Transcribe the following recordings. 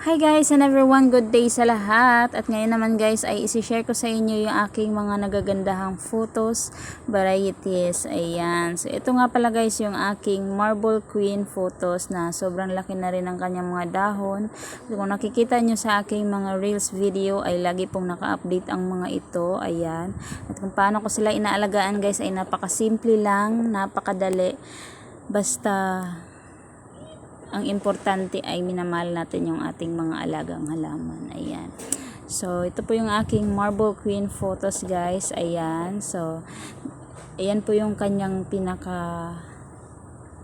Hi guys and everyone, good day sa lahat. At ngayon naman guys ay isi-share ko sa inyo yung aking mga nagagandahang photos, varieties. Ayan. So ito nga pala guys yung aking Marble Queen photos na sobrang laki na rin ang kanyang mga dahon. So, kung nakikita nyo sa aking mga reels video ay lagi pong naka-update ang mga ito. Ayan. At kung paano ko sila inaalagaan guys ay napakasimple lang, napakadali. Basta ang importante ay minamahal natin yung ating mga alagang halaman. Ayan. So, ito po yung aking Marble Queen photos, guys. Ayan. So, ayan po yung kanyang pinaka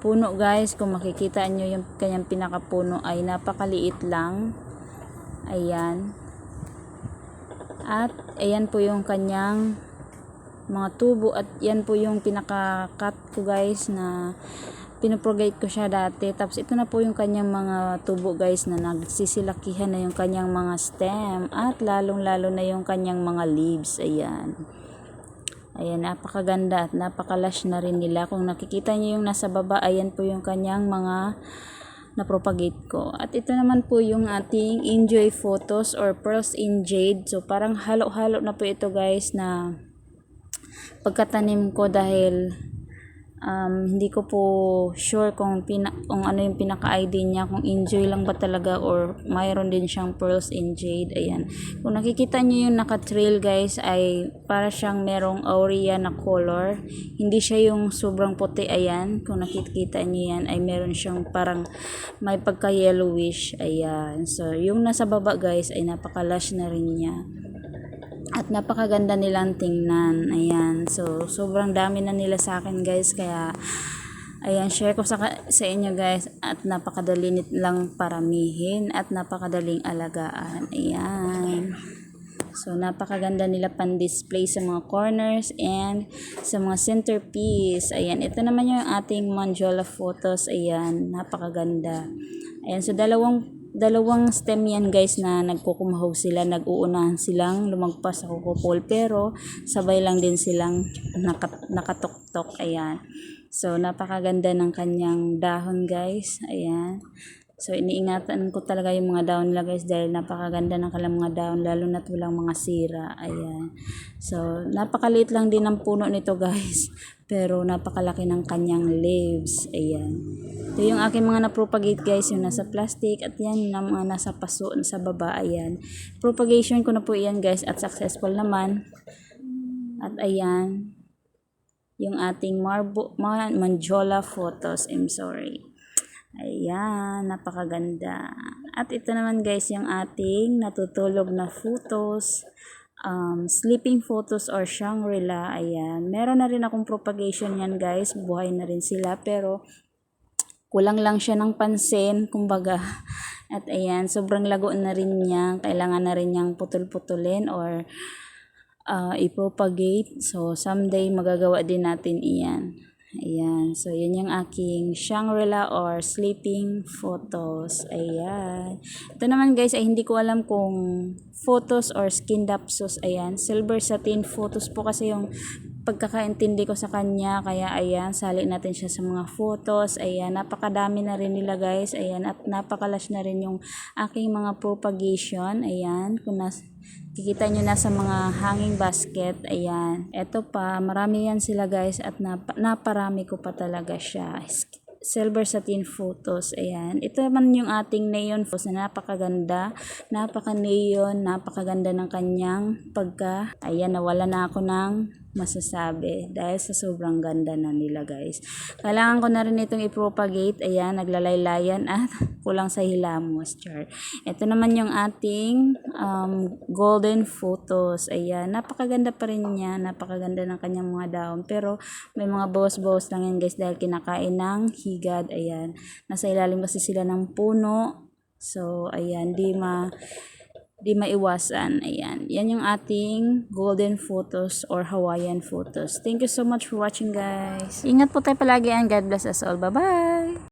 puno, guys. Kung makikita nyo yung kanyang pinaka puno ay napakaliit lang. Ayan. At, ayan po yung kanyang mga tubo at yan po yung pinaka-cut ko guys na pinopropagate ko siya dati. Tapos ito na po yung kanyang mga tubo guys na nagsisilakihan na yung kanyang mga stem at lalong lalo na yung kanyang mga leaves. Ayan. Ayan, napakaganda at napakalash na rin nila. Kung nakikita niyo yung nasa baba, ayan po yung kanyang mga na-propagate ko. At ito naman po yung ating Enjoy Photos or Pearls in Jade. So, parang halo-halo na po ito guys na pagkatanim ko dahil um, hindi ko po sure kung, pina, kung ano yung pinaka-ID niya, kung enjoy lang ba talaga or mayroon din siyang pearls in jade. Ayan. Kung nakikita niyo yung naka-trail guys ay para siyang merong aurea na color. Hindi siya yung sobrang puti. Ayan. Kung nakikita niyo yan ay meron siyang parang may pagka-yellowish. Ayan. So, yung nasa baba guys ay napaka-lush na rin niya. At napakaganda nilang tingnan. Ayan. So, sobrang dami na nila sa akin guys. Kaya, ayan, share ko sa, sa inyo guys. At napakadali lang paramihin. At napakadaling alagaan. Ayan. So, napakaganda nila pan-display sa mga corners and sa mga centerpiece. Ayan. Ito naman yung ating Manjola photos. Ayan. Napakaganda. Ayan. So, dalawang dalawang stem yan guys na nagkukumahog sila, nag-uunahan silang lumagpas sa kukupol pero sabay lang din silang nakat nakatuktok, ayan. So, napakaganda ng kanyang dahon guys, ayan. So, iniingatan ko talaga yung mga dahon nila guys dahil napakaganda ng kanilang mga dahon lalo na't walang mga sira. Ayan. So, napakaliit lang din ng puno nito guys. Pero napakalaki ng kanyang leaves. Ayan. Ito yung aking mga na-propagate guys, yung nasa plastic at yan yung mga nasa paso sa baba. Ayan. Propagation ko na po yan guys at successful naman. At ayan, yung ating marbo, manjola photos. I'm sorry. Ayan, napakaganda. At ito naman guys, yung ating natutulog na photos, um, sleeping photos or Shangri-La. Ayan, meron na rin akong propagation yan guys, buhay na rin sila. Pero, kulang lang siya ng pansin, kumbaga. At ayan, sobrang lago na rin niya. Kailangan na rin niyang putol-putulin or uh, i-propagate. So, someday magagawa din natin iyan. Ayan. So, yun yung aking Shangri-La or sleeping photos. Ayan. Ito naman guys ay hindi ko alam kung photos or skin dapsos. Ayan. Silver satin photos po kasi yung pagkakaintindi ko sa kanya. Kaya ayan, sali natin siya sa mga photos. Ayan, napakadami na rin nila guys. Ayan, at napakalash na rin yung aking mga propagation. Ayan, kung nas Kikita nyo na sa mga hanging basket. Ayan. Ito pa, marami yan sila guys at nap naparami ko pa talaga siya. Silver satin photos. Ayan. Ito naman yung ating neon photos na napakaganda. Napaka-neon. Napakaganda ng kanyang pagka. Ayan, nawala na ako ng masasabi dahil sa sobrang ganda na nila guys. Kailangan ko na rin itong i-propagate. Ayan, naglalaylayan at kulang sa hilamos. Char. Ito naman yung ating um, golden photos. Ayan, napakaganda pa rin niya. Napakaganda ng kanyang mga daon. Pero may mga bawas-bawas lang yan guys dahil kinakain ng higad. Ayan, nasa ilalim kasi sila ng puno. So, ayan, di ma di maiwasan. Ayan. Yan yung ating golden photos or Hawaiian photos. Thank you so much for watching guys. Ingat po tayo palagi and God bless us all. Bye-bye!